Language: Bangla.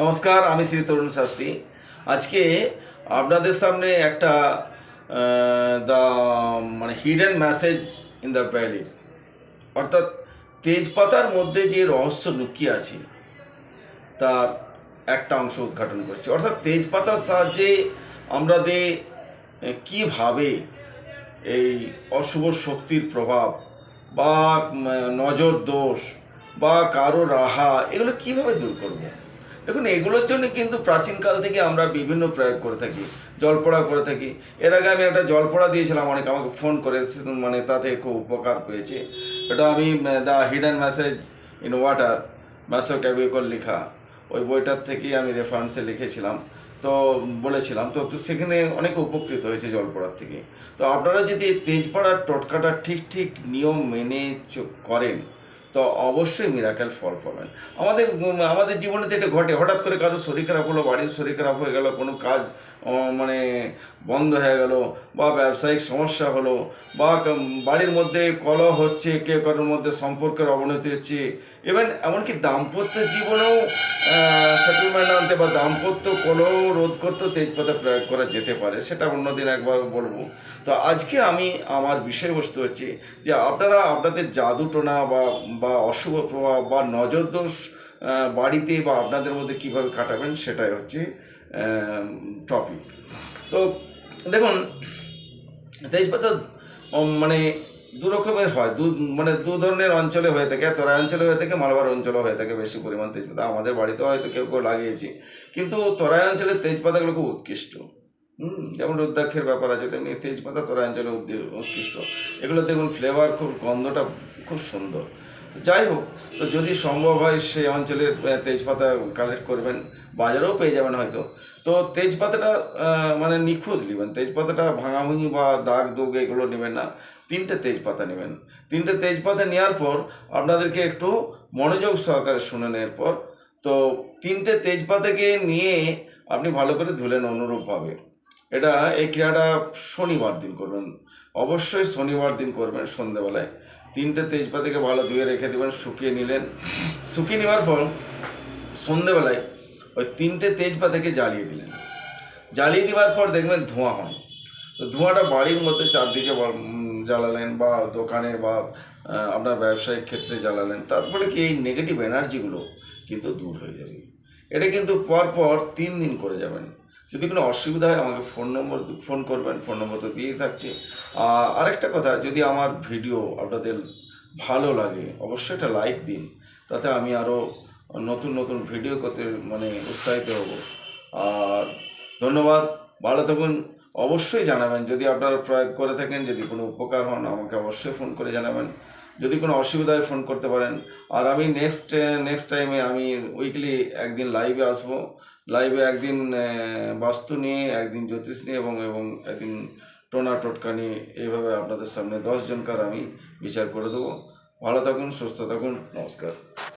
নমস্কার, আমি শ্রী তরুণ শাস্ত্রী। আজকে আপনাদের সামনে একটা দ্য মানে hidden message in the valley অর্থাৎ তেজপাতার মধ্যে যে রহস্য লুকিয়ে আছে, তার একটা অংশ উদ্ঘাটন করছি। অর্থাৎ তেজপাতার সাহায্যে আমাদের কীভাবে এই অশুভ শক্তির প্রভাব বা নজর দোষ বা কারও রাহা এগুলো কীভাবে দূর করব? দেখুন, এগুলোর জন্য কিন্তু প্রাচীনকাল থেকে আমরা বিভিন্ন প্রয়োগ করে থাকি, জলপড়া করে থাকি। এর আগে আমি একটা জলপড়া দিয়েছিলাম, অনেক আমাকে ফোন করে মানে তাতে খুব উপকার পেয়েছে। এটা আমি the hidden message in water ম্যাসো ক্যাবিকল লেখা। ওই বইটার থেকেই আমি রেফারেন্সে লিখেছিলাম। তো, বলেছিলাম, তো সেখানে অনেক উপকৃত হয়েছে জল পড়ার থেকে। তো আপনারা যদি তেজপাড়ার টোটকাটা ঠিক ঠিক নিয়ম মেনে করেন তো অবশ্যই মিরাকেল ফল পাবেন। আমাদের আমাদের জীবনে তো এটা ঘটে। হঠাৎ করে কারও শরীর খারাপ হলো, বাড়ির শরীর খারাপ হয়ে গেল, কোনো কাজ মানে বন্ধ হয়ে গেল, বা ব্যবসায়িক সমস্যা হলো, বা বাড়ির মধ্যে কলহ হচ্ছে, কেউ কারোর মধ্যে সম্পর্কের অবনতি হচ্ছে ইভেন এমনকি দাম্পত্য জীবনেও সেটেলমেন্ট আনতে বা দাম্পত্য কলহ রোধ করতেও তেজপাতা প্রয়োগ করা যেতে পারে, সেটা অন্যদিন একবার বলব। তো আজকে আমি, আমার বিষয়বস্তু হচ্ছে যে আপনারা আপনাদের জাদু টোনা বা বা অশুভ প্রভাব বা নজর দোষ বাড়িতে বা আপনাদের মধ্যে কীভাবে কাটাবেন সেটাই হচ্ছে টপিক তো দেখুন, তেজপাতা মানে দু রকমের হয়। দু মানে দু ধরনের অঞ্চলে হয়ে থাকে। তরাই অঞ্চলে হয়ে থাকে, মালবার অঞ্চলে হয়ে থাকে বেশি পরিমাণ তেজপাতা। আমাদের বাড়িতে হয়তো কেউ কেউ লাগিয়েছি। কিন্তু তরাই অঞ্চলের তেজপাতাগুলো খুব উৎকৃষ্ট। হুম, যেমন রুদ্রাক্ষের ব্যাপার আছে, তেমনি তেজপাতা তরাই অঞ্চলে উৎকৃষ্ট। এগুলো দেখুন ফ্লেভার খুব, গন্ধটা খুব সুন্দর। তো যাই হোক, তো যদি সম্ভব হয় সেই অঞ্চলের তেজপাতা কালেক্ট করবেন, বাজারেও পেয়ে যাবেন হয়তো। তো তেজপাতাটা মানে নিখুঁত নেবেন, তেজপাতাটা ভাঙাভাঙি বা দাগ দুগ এগুলো নেবেন না, তিনটে তেজপাতা নেবেন। তিনটে তেজপাতা নেওয়ার পর আপনাদেরকে একটু মনোযোগ সহকারে শুনে নেওয়ার পর, তো তিনটে তেজপাতাকে নিয়ে আপনি ভালো করে ধুলেন, অনুরূপভাবে। এটা এই ক্রিয়াটা শনিবার দিন করবেন। অবশ্যই শনিবার দিন করবেন সন্ধেবেলায়। তিনটে তেজপাতাকে ভালো ধুয়ে রেখে দেবেন, শুকিয়ে নিলেন। শুকিয়ে নেওয়ার পর সন্ধেবেলায় ওই তিনটে তেজপাতাকে জ্বালিয়ে দিলেন। জ্বালিয়ে দেওয়ার পর দেখবেন ধোঁয়া হয়। তো ধোঁয়াটা বাড়ির মধ্যে চারদিকে জ্বালালেন বা দোকানে বা আপনার ব্যবসায়িক ক্ষেত্রে জ্বালালেন। তারপরে কি এই নেগেটিভ এনার্জিগুলো কিন্তু দূর হয়ে যাবে। এটা কিন্তু পর পর তিন দিন করে যাবেন। যদি কোনো অসুবিধা হয় আমাকে ফোন নম্বর ফোন করবেন, ফোন নম্বর তো দিয়েই থাকছে। আর আরেকটা কথা, যদি আমার ভিডিও আপনাদের ভালো লাগে, অবশ্যই একটা লাইক দিন, তাতে আমি আরও নতুন নতুন ভিডিও করতে মানে উৎসাহিত হব। আর ধন্যবাদ, ভালো থাকুন। অবশ্যই জানাবেন, যদি আপনারা প্রয়োগ করে থাকেন, যদি কোনো উপকার হন, আমাকে অবশ্যই ফোন করে জানাবেন। যদি কোনো অসুবিধায় ফোন করতে পারেন। আর আমি নেক্সট নেক্সট টাইমে আমি উইকলি একদিন লাইভে আসব। লাইভে একদিন বাস্তু নিয়ে, একদিন জ্যোতিষ নিয়ে এবং এবং একদিন টোনা টোটকা নিয়ে এইভাবে আপনাদের সামনে দশজনকার আমি বিচার করে দেবো। ভালো থাকুন, সুস্থ থাকুন, নমস্কার।